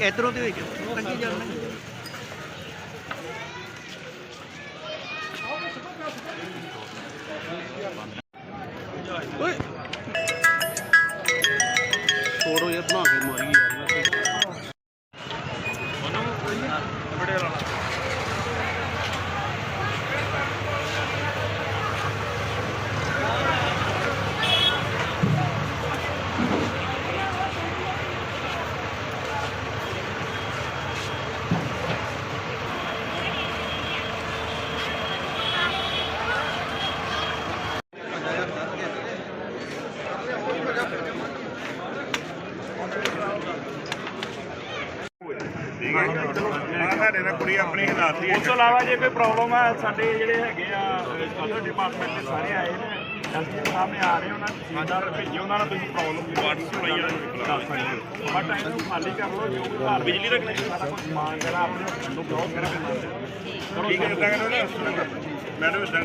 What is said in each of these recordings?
ਇਧਰੋਂ ਦੇ ਹੋਈ ਕਿਉਂ ਲੰਗੀ ਜਾਂਦੇ ਓਏ। ਤੁਹਾਡੇ ਨਾਲ ਕੁੜੀ ਆਪਣੀ ਹਾਲਾਤ ਹੀ ਉਸ ਤੋਂ ਇਲਾਵਾ ਜੇ ਕੋਈ ਪ੍ਰੋਬਲਮ ਹੈ ਸਾਡੇ ਜਿਹੜੇ ਹੈਗੇ ਆ ਅਦਰ ਡਿਪਾਰਟਮੈਂਟ ਦੇ ਸਾਰੇ ਆਏ ਨੇ। ਐਸਪੀ ਸਾਹਮਣੇ ਆ ਰਹੇ ਉਹਨਾਂ ਨੂੰ ਤਹਿਸੀਲਦਾਰ ਭੇਜੇ ਉਹਨਾਂ ਨਾਲ ਤੁਸੀਂ ਪ੍ਰੋਬਲਮ ਬਾਤ ਸੁਣਾਈ ਆ। ਦੱਸ ਸਕਦੇ ਹੋ। ਬਟ ਇਹਨੂੰ ਖਾਲੀ ਕਰ ਲਓ ਜੋ ਘਰ ਬਿਜਲੀ ਦਾ ਸਾਰਾ ਕੁਝ ਸਮਾਨ ਜਿਹੜਾ ਆਪਣੇ ਨੂੰ ਬਲੌਕ ਕਰਕੇ ਠੀਕ ਹੈ ਇਦਾਂ ਕਰੋ ਨਾ ਮੈਡਮ ਇਦਾਂ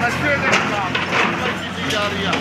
ਨਸ਼ੇ ਦੇ ਖਿਲਾਫ ਮੁਹਿੰਮ ਕੀਤੀ ਜਾ ਰਹੀ ਆ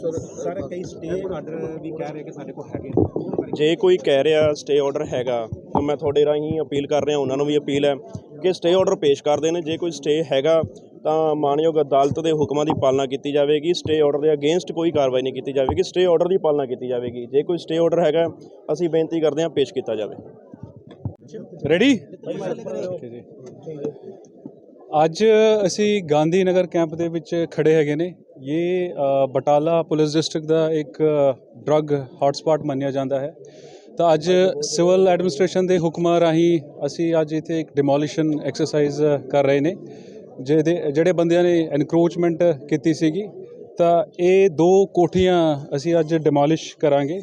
ਸਰ ਕਈ ਸਟੇ ਆਰਡਰ ਵੀ ਕਹਿ ਰਹੇ ਕਿ ਸਾਡੇ ਕੋਲ ਹੈਗੇ ਜੇ ਕੋਈ ਕਹਿ ਰਿਹਾ ਸਟੇ ਆਰਡਰ ਹੈਗਾ ਤਾਂ ਮੈਂ ਤੁਹਾਡੇ ਰਾਹੀਂ ਅਪੀਲ ਕਰ ਰਿਹਾ ਉਹਨਾਂ ਨੂੰ ਵੀ ਅਪੀਲ ਹੈ ਕਿ ਸਟੇ ਆਰਡਰ ਪੇਸ਼ ਕਰ ਦੇਣ। ਜੇ ਕੋਈ ਸਟੇ ਹੈਗਾ ਤਾਂ ਮਾਨਯੋਗ ਅਦਾਲਤ ਦੇ ਹੁਕਮਾਂ ਦੀ ਪਾਲਣਾ ਕੀਤੀ ਜਾਵੇਗੀ। ਸਟੇ ਆਰਡਰ ਦੇ ਅਗੇਂਸਟ ਕੋਈ ਕਾਰਵਾਈ ਨਹੀਂ ਕੀਤੀ ਜਾਵੇਗੀ। ਸਟੇ ਆਰਡਰ ਦੀ ਪਾਲਣਾ ਕੀਤੀ ਜਾਵੇਗੀ। ਜੇ ਕੋਈ ਸਟੇ ਆਰਡਰ ਹੈਗਾ ਅਸੀਂ ਬੇਨਤੀ ਕਰਦੇ ਹਾਂ ਪੇਸ਼ ਕੀਤਾ ਜਾਵੇ। ਰੈਡੀ ਅੱਜ ਅਸੀਂ ਗਾਂਧੀ ਨਗਰ ਕੈਂਪ ਦੇ ਵਿੱਚ ਖੜੇ ਹੈਗੇ ਨੇ। ਇਹ ਬਟਾਲਾ ਪੁਲਿਸ ਡਿਸਟ੍ਰਿਕਟ ਦਾ ਇੱਕ ਡਰੱਗ ਹੌਟਸਪੌਟ ਮੰਨਿਆ ਜਾਂਦਾ ਹੈ। ਤਾਂ ਅੱਜ ਸਿਵਲ ਐਡਮਿਨਿਸਟ੍ਰੇਸ਼ਨ ਦੇ ਹੁਕਮਾਂ ਰਾਹੀਂ ਅਸੀਂ ਅੱਜ ਇੱਥੇ ਇੱਕ ਡਿਮੋਲੀਸ਼ਨ ਐਕਸਰਸਾਈਜ਼ ਕਰ ਰਹੇ ਨੇ, ਜਿਹਦੇ, ਜਿਹੜੇ ਬੰਦਿਆਂ ਨੇ ਐਨਕਰੋਚਮੈਂਟ ਕੀਤੀ ਸੀਗੀ। ਤਾਂ ਇਹ ਦੋ ਕੋਠੀਆਂ ਅਸੀਂ ਅੱਜ ਡਿਮੋਲਿਸ਼ ਕਰਾਂਗੇ।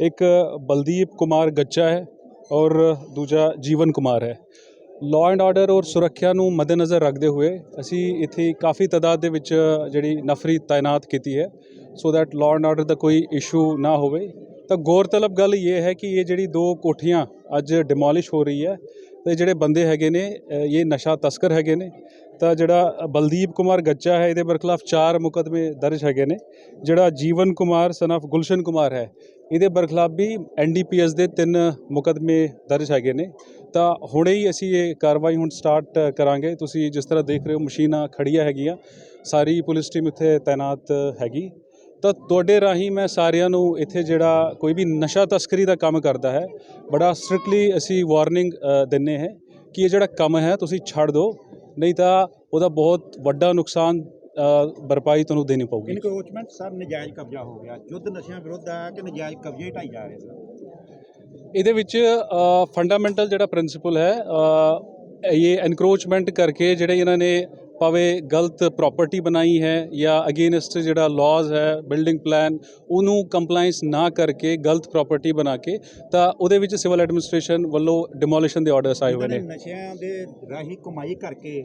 ਇੱਕ ਬਲਦੀਪ ਕੁਮਾਰ ਗੱਚਾ ਹੈ ਔਰ ਦੂਜਾ ਜੀਵਨ ਕੁਮਾਰ ਹੈ। ਲਾਅ ਐਂਡ ਆਰਡਰ ਔਰ ਸੁਰੱਖਿਆ ਨੂੰ ਮੱਦੇਨਜ਼ਰ ਰੱਖਦੇ ਹੋਏ ਅਸੀਂ ਇੱਥੇ ਕਾਫੀ ਤਾਦਾਦ ਦੇ ਵਿੱਚ ਜਿਹੜੀ ਨਫਰੀ ਤਾਇਨਾਤ ਕੀਤੀ ਹੈ so that law and order ਦਾ ਕੋਈ ਇਸ਼ੂ ਨਾ ਹੋਵੇ। ਤਾਂ ਗੌਰਤਲਬ ਗੱਲ ਇਹ ਹੈ ਕਿ ਇਹ ਜਿਹੜੀ ਦੋ ਕੋਠੀਆਂ ਅੱਜ ਡਿਮੋਲਿਸ਼ ਹੋ ਰਹੀ ਹੈ, ਤੇ ਜਿਹੜੇ ਬੰਦੇ ਹੈਗੇ ਨੇ ਇਹ ਨਸ਼ਾ ਤਸਕਰ ਹੈਗੇ ਨੇ। ਤਾਂ ਜਿਹੜਾ ਬਲਦੀਪ ਕੁਮਾਰ ਗੱਚਾ ਹੈ, ਇਹਦੇ ਬਰਖਲਾਫ ਚਾਰ ਮੁਕਦਮੇ ਦਰਜ ਹੈਗੇ ਨੇ। ਜਿਹੜਾ ਜੀਵਨ ਕੁਮਾਰ ਸਨ ਆਫ ਗੁਲਸ਼ਨ ਕੁਮਾਰ ਹੈ, ਇਹਦੇ ਬਰਖਲਾਫ ਵੀ ਐਨਡੀਪੀਐਸ ਦੇ ਤਿੰਨ ਮੁਕਦਮੇ ਦਰਜ ਹੈਗੇ ਨੇ। ਤਾਂ ਹੁਣੇ ਹੀ ਅਸੀਂ ਇਹ ਕਾਰਵਾਈ ਹੁਣ ਸਟਾਰਟ ਕਰਾਂਗੇ। ਤੁਸੀਂ ਜਿਸ ਤਰ੍ਹਾਂ ਦੇਖ ਰਹੇ ਹੋ ਮਸ਼ੀਨਾਂ ਖੜੀਆਂ ਹੈਗੀਆਂ। ਸਾਰੀ ਪੁਲਿਸ ਟੀਮ ਇੱਥੇ ਤਾਇਨਾਤ ਹੈਗੀ। ਤਾਂ ਤੁਹਾਡੇ ਰਾਹੀਂ ਮੈਂ ਸਾਰਿਆਂ ਨੂੰ ਇੱਥੇ ਜਿਹੜਾ ਕੋਈ ਵੀ ਨਸ਼ਾ ਤਸਕਰੀ ਦਾ ਕੰਮ ਕਰਦਾ ਹੈ ਬੜਾ ਸਟ੍ਰਿਕਟਲੀ ਅਸੀਂ ਵਾਰਨਿੰਗ ਦਿੰਨੇ ਹੈ ਕਿ ਇਹ ਜਿਹੜਾ ਕੰਮ ਹੈ ਤੁਸੀਂ ਛੱਡ ਦਿਓ। ਨਹੀਂ ਤਾਂ ਉਹਦਾ ਬਹੁਤ ਵੱਡਾ ਨੁਕਸਾਨ ਅ, ਭਰਪਾਈ ਤੁਹਾਨੂੰ ਦੇਣੀ ਪਊਗੀ। ਇਨਕਰੋਚਮੈਂਟ ਸਰ ਨਜਾਇਜ਼ ਕਬਜ਼ਾ ਹੋ ਗਿਆ। ਯੁੱਧ ਨਸ਼ਿਆਂ ਵਿਰੁੱਧ ਹੈ ਕਿ ਨਜਾਇਜ਼ ਕਬਜ਼ੇ ਢਾਈ ਜਾ ਰਹੇ ਸਰ ਇਹਦੇ ਵਿੱਚ ਫੰਡਾਮੈਂਟਲ ਜਿਹੜਾ ਪ੍ਰਿੰਸੀਪਲ ਹੈ ਇਹ ਐਨਕਰੋਚਮੈਂਟ ਕਰਕੇ ਜਿਹੜੇ ਇਹਨਾਂ ਨੇ ਭਾਵੇਂ ਗਲਤ ਪ੍ਰਾਪਰਟੀ ਬਣਾਈ ਹੈ ਜਾਂ ਅਗੇਨਸਟ ਜਿਹੜਾ ਲਾਜ਼ ਹੈ ਬਿਲਡਿੰਗ ਪਲਾਨ ਉਹਨੂੰ ਕੰਪਲਾਈਂਸ ਨਾ ਕਰਕੇ ਗਲਤ ਪ੍ਰਾਪਰਟੀ ਬਣਾ ਕੇ, ਤਾਂ ਉਹਦੇ ਵਿੱਚ ਸਿਵਲ ਐਡਮਿਨਿਸਟ੍ਰੇਸ਼ਨ ਵੱਲੋਂ ਡਿਮੋਲੀਸ਼ਨ ਦੇ ਆਰਡਰਸ ਆਏ ਹੋਏ ਨੇ। ਨਸ਼ਿਆਂ ਦੇ ਰਾਹੀਂ ਕਮਾਈ ਕਰਕੇ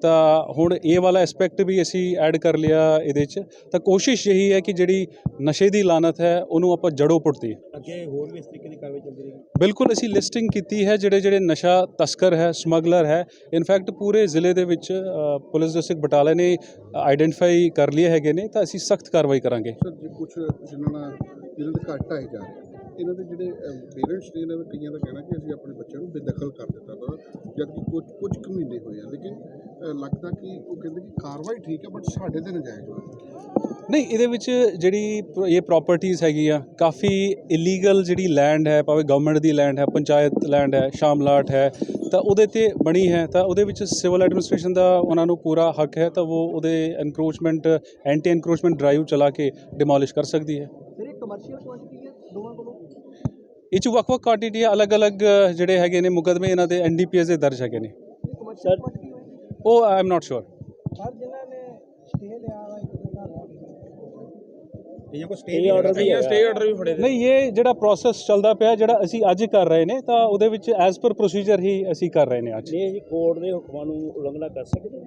ਤਾਂ ਹੁਣ ਇਹ ਵਾਲਾ ਐਸਪੈਕਟ ਵੀ ਅਸੀਂ ਐਡ ਕਰ ਲਿਆ ਇਹਦੇ 'ਚ। ਤਾਂ ਕੋਸ਼ਿਸ਼ ਇਹੀ ਹੈ ਕਿ ਜਿਹੜੀ ਨਸ਼ੇ ਦੀ ਲਾਨਤ ਹੈ ਉਹਨੂੰ ਆਪਾਂ ਜੜੋਂ ਪੁੱਟਦੇ ਅੱਗੇ ਹੋਰ ਵੀ ਇਸ ਤਰੀਕੇ ਦੀ ਕਾਰਵਾਈ ਚੱਲਦੀ ਰਹੇਗੀ? ਬਿਲਕੁਲ ਅਸੀਂ ਲਿਸਟਿੰਗ ਕੀਤੀ ਹੈ ਜਿਹੜੇ ਜਿਹੜੇ ਨਸ਼ਾ ਤਸਕਰ ਹੈ ਸਮਗਲਰ ਹੈ। ਇਨਫੈਕਟ ਪੂਰੇ ਜ਼ਿਲ੍ਹੇ ਦੇ ਵਿੱਚ ਪੁਲਿਸ ਡਿਸਟ੍ਰਿਕਟ ਬਟਾਲਾ ਨੇ ਆਈਡੈਂਟੀਫਾਈ ਕਰ ਲਏ ਹੈਗੇ ਨੇ ਤਾਂ ਅਸੀਂ ਸਖਤ ਕਾਰਵਾਈ ਕਰਾਂਗੇ। ਸਰ ਜੇ ਕੁਝ ਜਿਨ੍ਹਾਂ ਨਾਲ ਜਿਹਨਾਂ ਦੇ ਘੱਟ ਆਏ ਜਾ ਰਹੇ ਇਹਨਾਂ ਦੇ ਜਿਹੜੇ ਪੇਰੈਂਟਸ ਨੇ ਇਹਨਾਂ ਦੇ ਕਈਆਂ ਦਾ ਕਹਿਣਾ ਕਿ ਅਸੀਂ ਆਪਣੇ ਬੱਚਿਆਂ ਨੂੰ ਬੇਦਖਲ ਕਰ ਦਿੱਤਾ ਤਾ ਜਦ ਕਿ ਕੁਝ ਕੁਝ ਕੁ ਮਹੀਨੇ ਹੋਏ ਆ ਲੱਗਦਾ ਕਿ ਉਹ ਕਹਿੰਦੇ ਕਿ ਕਾਰਵਾਈ ਠੀਕ ਹੈ ਬਟ ਸਾਡੇ ਤੇ ਨਜਾਇਜ਼ ਨਹੀਂ ਇਹਦੇ ਵਿੱਚ ਜਿਹੜੀ ਇਹ ਪ੍ਰਾਪਰਟੀਆਂ ਹੈਗੀਆਂ ਕਾਫੀ ਇਲੀਗਲ ਜਿਹੜੀ ਲੈਂਡ ਹੈ ਭਾਵੇਂ ਗਵਰਨਮੈਂਟ ਦੀ ਲੈਂਡ ਹੈ ਪੰਚਾਇਤ ਲੈਂਡ ਹੈ ਸ਼ਾਮਲਾਟ ਹੈ ਤਾਂ ਉਹਦੇ ਤੇ ਬਣੀ ਹੈ ਤਾਂ ਉਹਦੇ ਵਿੱਚ ਸਿਵਲ ਐਡਮਿਨਿਸਟ੍ਰੇਸ਼ਨ ਦਾ ਉਹਨਾਂ ਨੂੰ ਪੂਰਾ ਹੱਕ ਹੈ ਤਾਂ ਉਹ ਉਹਦੇ ਐਨਕਰੋਚਮੈਂਟ ਐਂਟੀ ਐਨਕਰੋਚਮੈਂਟ ਡਰਾਈਵ ਚਲਾ ਕੇ ਡਿਮੋਲਿਸ਼ ਕਰ ਸਕਦੀ ਹੈ। ਸਰ ਇਹ ਕਮਰਸ਼ੀਅਲ ਕੁਆਂਟੀਟੀ ਹੈ ਦੋਵਾਂ ਕੋਲੋਂ? ਇਹ 'ਚ ਵੱਖ-ਵੱਖ ਕੁਆਂਟੀਟੀਆਂ ਅਲੱਗ-ਅਲੱਗ ਜਿਹੜੇ ਹੈਗੇ ਨੇ ਮੁਕਦਮੇ ਇਹਨਾਂ ਦੇ ਐਨਡੀਪੀਐਸ ਦੇ ਦਰਜ ਹੈਗੇ ਨੇ। ਸਰ ਉਹ ਆਈ ਐਮ ਨਾਟ ਸ਼ੋਰ ਹਰ ਜਿਨ੍ਹਾਂ ਨੇ ਸਟੇ ਲਿਆ ਵਾ ਇੱਕ ਦੋ ਘਰ ਇਹ ਕੋਈ ਸਟੇ ਆਰਡਰ ਵੀ ਹੈ। ਸਟੇ ਆਰਡਰ ਵੀ ਫੜੇ ਨਹੀਂ ਇਹ ਜਿਹੜਾ ਪ੍ਰੋਸੈਸ ਚੱਲਦਾ ਪਿਆ ਜਿਹੜਾ ਅਸੀਂ ਅੱਜ ਕਰ ਰਹੇ ਨੇ ਤਾਂ ਉਹਦੇ ਵਿੱਚ ਐਜ਼ ਪਰ ਪ੍ਰੋਸੀਜਰ ਹੀ ਅਸੀਂ ਕਰ ਰਹੇ ਨੇ ਅੱਜ। ਇਹ ਜੀ ਕੋਰਟ ਦੇ ਹੁਕਮਾਂ ਨੂੰ ਉਲੰਘਣਾ ਕਰ ਸਕਦੇ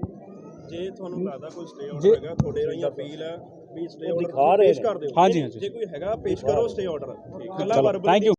ਜੇ ਤੁਹਾਨੂੰ ਲੱਗਦਾ ਕੋਈ ਸਟੇ ਆਰਡਰ ਹੈਗਾ ਤੁਹਾਡੇ ਰਾਹੀਂ ਅਪੀਲ ਹੈ ਵੀ ਸਟੇ ਆਰਡਰ ਪੇਸ਼। ਕਰ ਦਿਓ। ਹਾਂਜੀ, ਹਾਂਜੀ। ਜੇ ਕੋਈ ਹੈਗਾ ਪੇਸ਼ ਕਰੋ ਸਟੇ ਆਰਡਰ ਚਲੋ ਵਰਬਲ ਥੈਂਕ ਯੂ